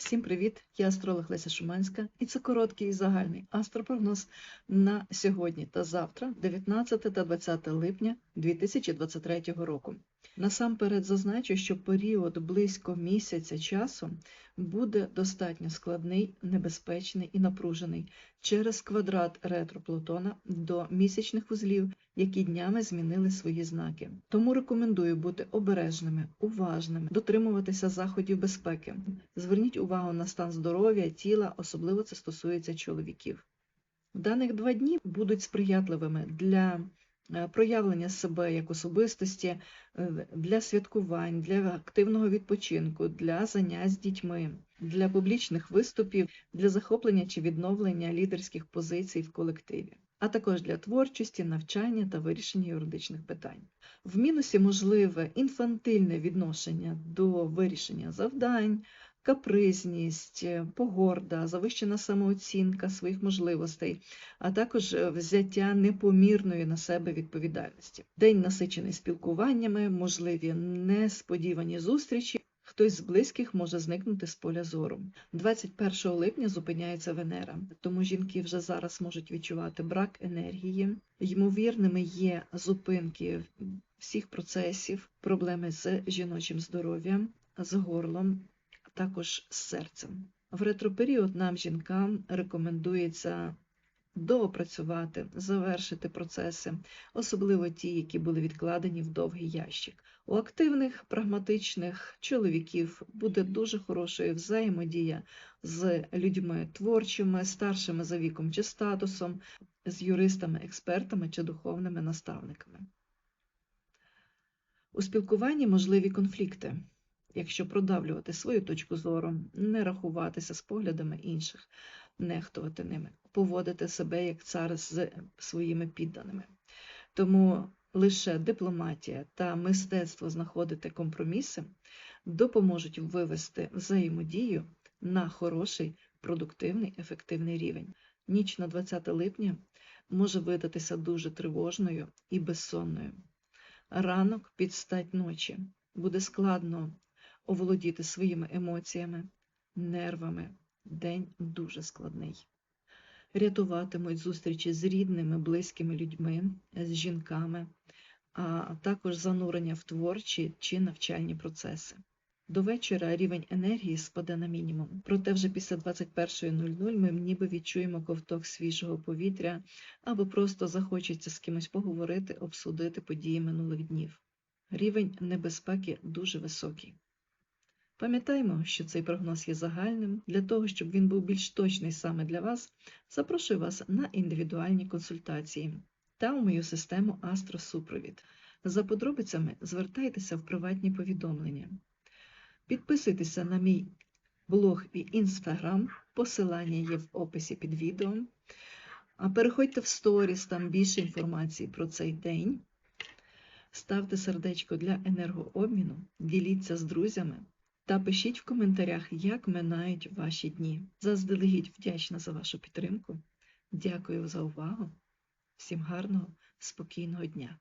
Всім привіт! Я астролог Леся Шуманська, і це короткий і загальний астропрогноз на сьогодні та завтра, 19 та 20 липня 2023 року. Насамперед зазначу, що період близько місяця часу буде достатньо складний, небезпечний і напружений через квадрат ретро Плутона до місячних узлів, які днями змінили свої знаки. Тому рекомендую бути обережними, уважними, дотримуватися заходів безпеки. Зверніть увагу на стан здоров'я, тіла, особливо це стосується чоловіків. В даних два дні будуть сприятливими для проявлення себе як особистості, е, для святкувань, для активного відпочинку, для занять з дітьми, для публічних виступів, для захоплення чи відновлення лідерських позицій в колективі, а також для творчості, навчання та вирішення юридичних питань. В мінусі можливе інфантильне відношення до вирішення завдань, капризність, е, погорда, завищена самооцінка своїх можливостей, а також е, взяття непомірної на себе відповідальності. День насичений спілкуваннями, можливі несподівані зустрічі. Хтось з близьких може зникнути з поля зору. 21 липня зупиняється Венера, тому жінки вже зараз можуть відчувати брак енергії. Ймовірними є зупинки всіх процесів, проблеми з жіночим здоров'ям, з горлом, також з серцем. В ретроперіод нам, жінкам, рекомендується доопрацювати, завершити процеси, особливо ті, які були відкладені в довгий ящик. У активних, прагматичних чоловіків буде дуже хорошою взаємодія з людьми творчими, старшими за віком чи статусом, з юристами, експертами чи духовними наставниками. У спілкуванні можливі конфлікти, якщо продавлювати свою точку зору, не рахуватися з поглядами інших, нехтувати ними, поводити себе як цар з своїми підданими. Тому лише дипломатія та мистецтво знаходити компроміси допоможуть вивести взаємодію на хороший, продуктивний, ефективний рівень. Ніч на 20 липня може видатися дуже тривожною і безсонною. Ранок під стать ночі буде складно оволодіти своїми емоціями, нервами. День дуже складний. Рятуватимуть зустрічі з рідними, близькими людьми, з жінками, а також занурення в творчі чи навчальні процеси. До вечора рівень енергії спаде на мінімум, проте вже після 21.00 ми ніби відчуємо ковток свіжого повітря або просто захочеться з кимось поговорити, обсудити події минулих днів. Рівень небезпеки дуже високий. Пам'ятаємо, що цей прогноз є загальним. Для того, щоб він був більш точний саме для вас, запрошую вас на індивідуальні консультації та у мою систему Астросупровід. За подробицями звертайтеся в приватні повідомлення. Підписуйтеся на мій блог і інстаграм, посилання є в описі під відео. А переходьте в сторіс, там більше інформації про цей день. Ставте сердечко для енергообміну, діліться з друзями та пишіть в коментарях, як минають ваші дні. Заздалегідь вдячна за вашу підтримку. Дякую за увагу. Всім гарного, спокійного дня!